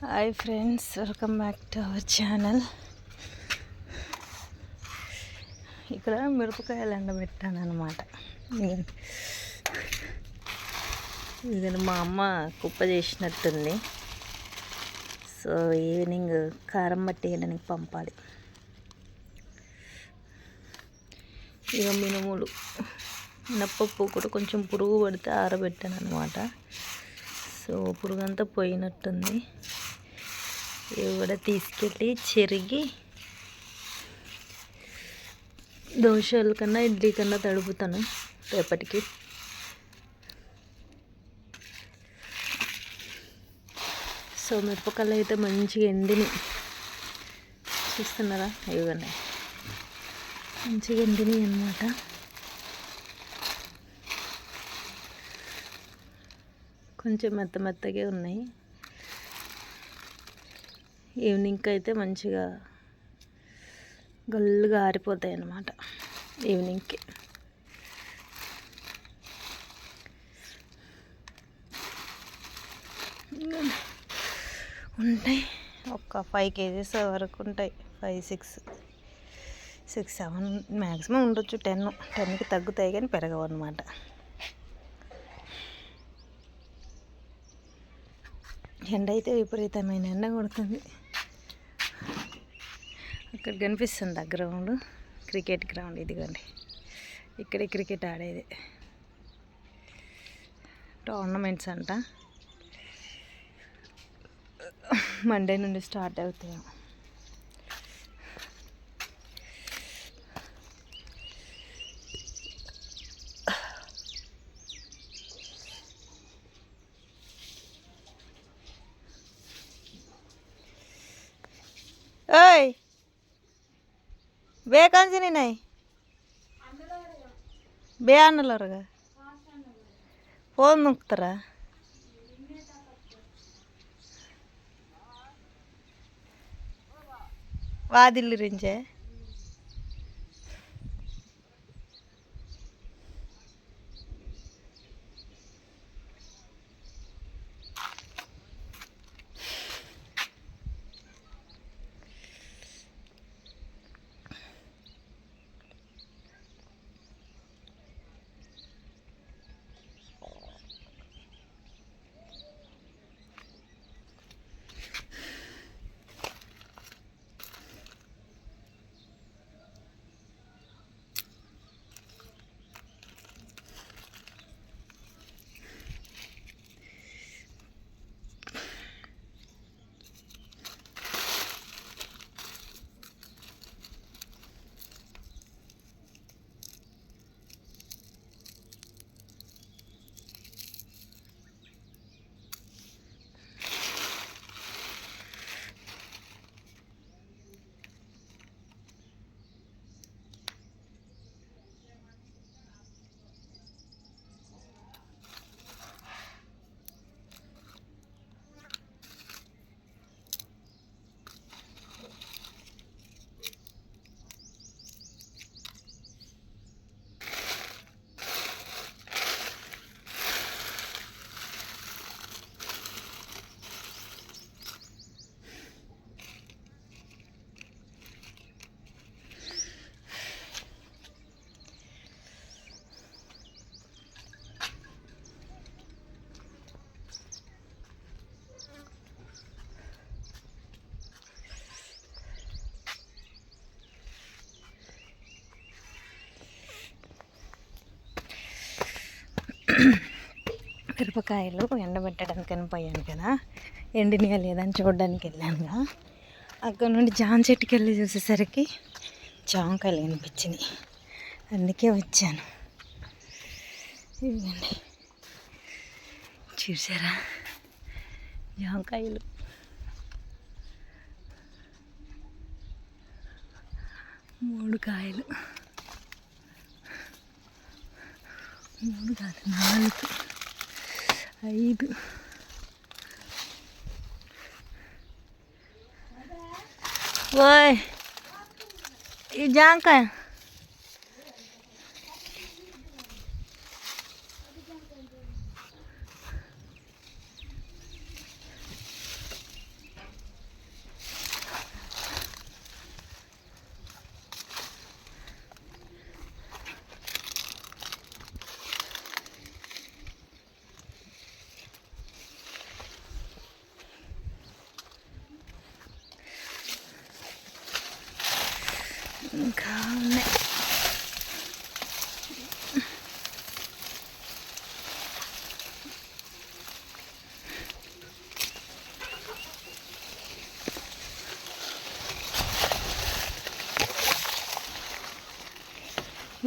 Hi friends welcome back to our channel. ఇక్కడ మిరపకాయలు ఎండబెట్టాను అనమాట ఇది మా అమ్మ కుప్ప చేసినట్టుంది. సో ఈవినింగ్ కారం బట్టి వేయడానికి పంపాలి. ఇక మినుములు. మినప్పప్పు కూడా కొంచెం పురుగు పడితే ఆరబెట్టాను అనమాట సో పురుగంతా పోయినట్టుంది. ఇవి కూడా తీసుకెళ్ళి చెరిగి దోశల కన్నా ఇడ్లీ కన్నా తడుపుతాను రేపటికి సో మిరపకాయలు అయితే మంచిగా ఎండిని చూస్తున్నారా ఇవన్నీ మంచిగా ఎండినాయి అనమాట కొంచెం మెత్త మెత్తగా ఉన్నాయి ఈవినింగ్కి అయితే మంచిగా గల్లుగా ఆరిపోతాయి అన్నమాట ఈవినింగ్కి ఉంటాయి. ఒక ఫైవ్ కేజీస్ వరకు ఉంటాయి. Five six six seven maximum ఉండొచ్చు. టెన్ టెన్కి తగ్గుతాయి కానీ పెరగవు అనమాట ఎండ అయితే విపరీతమైన ఎండ కొడుతుంది. ఇక్కడ కనిపిస్తుంది ఆ గ్రౌండ్. క్రికెట్ గ్రౌండ్ ఇదిగోండి. ఇక్కడే క్రికెట్ ఆడేది. టోర్నమెంట్స్ అంట. మండే నుండి స్టార్ట్ అవుతాయి. Hey! ಬೇಕಂತೀನಿ ನೈ ಬೇ ಅನ್ನಲ್ಲ ಅವ್ರಿಗೆ ಫೋನ್ ನುಗ್ತಾರ. ವಾದಿಲ್ಲ ರಿಂಜೆ. మిరపకాయలు ఎండబెట్టడానికి అని పోయాను కదా ఎండినయా లేదని చూడడానికి వెళ్ళాను అక్కడ నుండి జామ చెట్టుకి వెళ్ళి చూసేసరికి జామకాయలు కనిపించినాయి అందుకే వచ్చాను. ఇవ్వండి చూసారా? జామకాయలు. మూడు కాయలు. మూడు కాదు నాలుగు. ಐದು. ಓಯ್ ಈ ಜಾಂಕಾಯ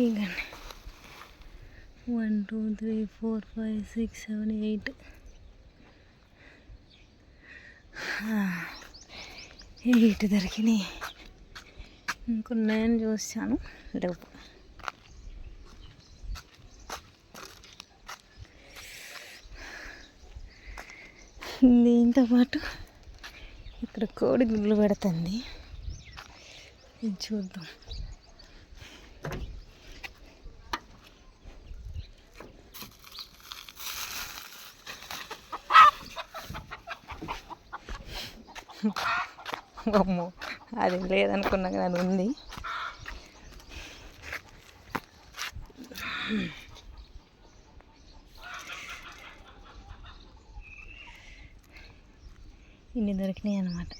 ఇగండి one two three four five six seven eight eight దొరికినాయి. ఇంకొన్నాయని చూసాను లేవు. దీంతో పాటు ఇక్కడ కోడి గుడ్లు పెడుతుంది. చూద్దాం. అమ్మో అది లేదనుకున్నా కానీ అది ఉంది. ఇన్ని దొరికినాయి అన్నమాట.